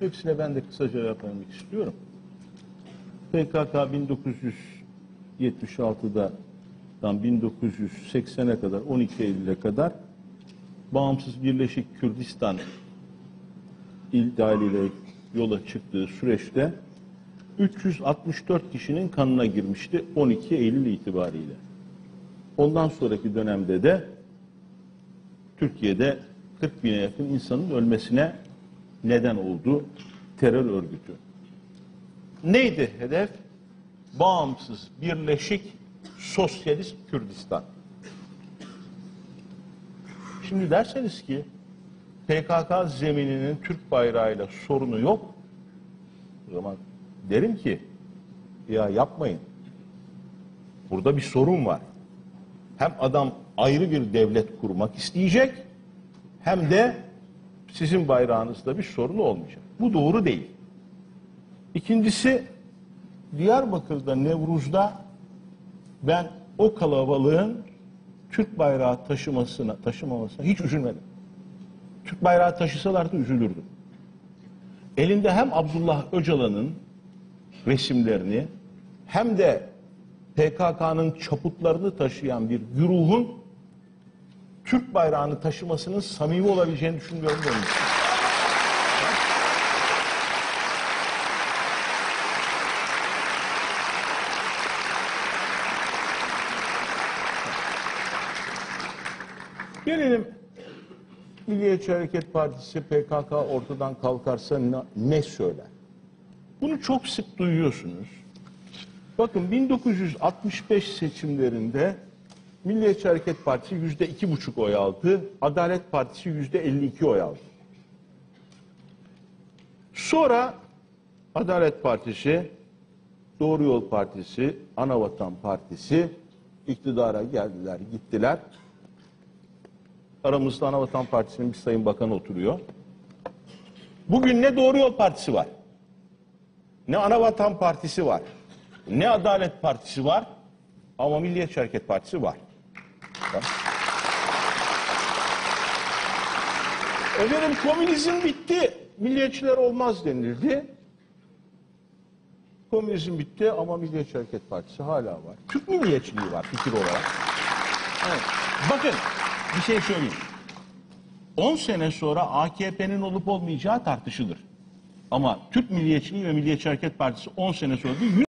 Hepsine ben de kısaca cevap istiyorum. PKK 1976'dan 1980'e kadar 12 Eylül'e kadar bağımsız Birleşik Kürdistan idealiyle yola çıktığı süreçte 364 kişinin kanına girmişti 12 Eylül itibariyle. Ondan sonraki dönemde de Türkiye'de 40 bine yakın insanın ölmesine neden oldu terör örgütü. Neydi hedef? Bağımsız, birleşik, sosyalist Kürdistan. Şimdi derseniz ki PKK zemininin Türk bayrağıyla sorunu yok. O zaman derim ki ya yapmayın. Burada bir sorun var. Hem adam ayrı bir devlet kurmak isteyecek hem de sizin bayrağınızda bir sorun olmayacak. Bu doğru değil. İkincisi Diyarbakır'da Nevruz'da ben o kalabalığın Türk bayrağı taşımasına, taşımamasına hiç üzülmedim. Türk bayrağı taşısalardı üzülürdüm. Elinde hem Abdullah Öcalan'ın resimlerini hem de PKK'nın çaputlarını taşıyan bir güruhun Türk bayrağını taşımasının samimi olabileceğini düşünmüyorum. İçin. Gelelim Milliyetçi Hareket Partisi PKK ortadan kalkarsa ne söyler? Bunu çok sık duyuyorsunuz. Bakın 1965 seçimlerinde Milliyetçi Hareket Partisi yüzde iki buçuk oy aldı. Adalet Partisi yüzde 52 oy aldı. Sonra Adalet Partisi, Doğru Yol Partisi, Anavatan Partisi iktidara geldiler, gittiler. Aramızda Anavatan Partisi'nin bir sayın bakanı oturuyor. Bugün ne Doğru Yol Partisi var, ne Anavatan Partisi var, ne Adalet Partisi var ama Milliyetçi Hareket Partisi var. Bak. Efendim komünizm bitti, milliyetçiler olmaz denildi. Komünizm bitti ama Milliyetçi Hareket Partisi hala var. Türk milliyetçiliği var fikir olarak. Evet. Bakın bir şey söyleyeyim. 10 sene sonra AKP'nin olup olmayacağı tartışılır. Ama Türk milliyetçiliği ve Milliyetçi Hareket Partisi 10 sene sonra değil, 100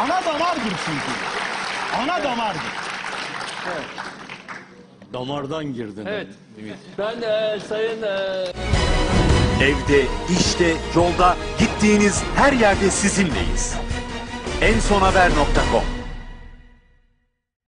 Ana damardır çünkü. Ana damardır. Damardan girdin. Evet. Ben e, sayın e, Evde, işte, yolda, gittiğiniz her yerde sizinleyiz. ensonhaber.com